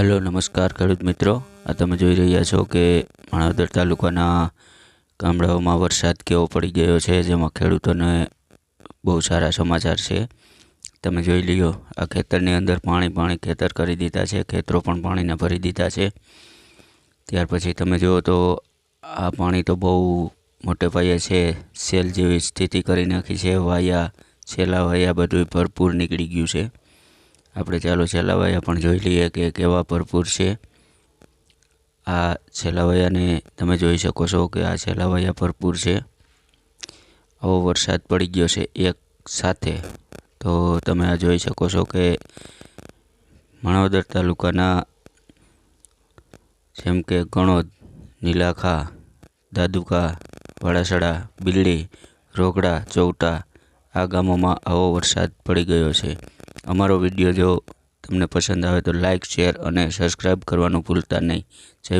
Hello, નમસ્કાર ખેડૂત મિત્રો. આ તમે જોઈ રહ્યા છો કે માણાવદર તાલુકાના ગામડાઓમાં વરસાદ કેવો પડી ગયો છે, જેમાં ખેડૂતોને બહુ સારા સમાચાર છે. તમે જોઈ લ્યો, આ ખેતરની અંદર પાણી પાણી ખેતર કરી દીધા છે, ખેતરો પણ પાણીને ભરી દીધા છે. ત્યાર પછી તમે જુઓ તો આ પાણી તો બહુ મોટે પાયે છે, સેલ જેવી સ્થિતિ કરી નાખી છે, વાયા, છેલ્લા વાયા બધું ભરપૂર નીકળી ગયું છે. આપણે ચાલો છેલાવાયા પણ જોઈ લઈએ કે કેવા ભરપૂર છે આ છેલાવાયાને તમે જોઈ શકો છો કે આ છેલાવાયા ભરપૂર છે. આવો વરસાદ પડી ગયો છે એક સાથે. તો તમે આ જોઈ શકો છો કે માણાવદર તાલુકાના જેમ કે ગણોદ, નીલાખા, દાદુકા, વાડાસડા, બિલ્ડી રોકડા ચૌટા આ ગામોમાં આવો વરસાદ પડી ગયો છે. અમારો વીડિયો જો તમને પસંદ આવે તો લાઇક શેર અને સબસ્ક્રાઈબ કરવાનું ભૂલતા નહીં. જય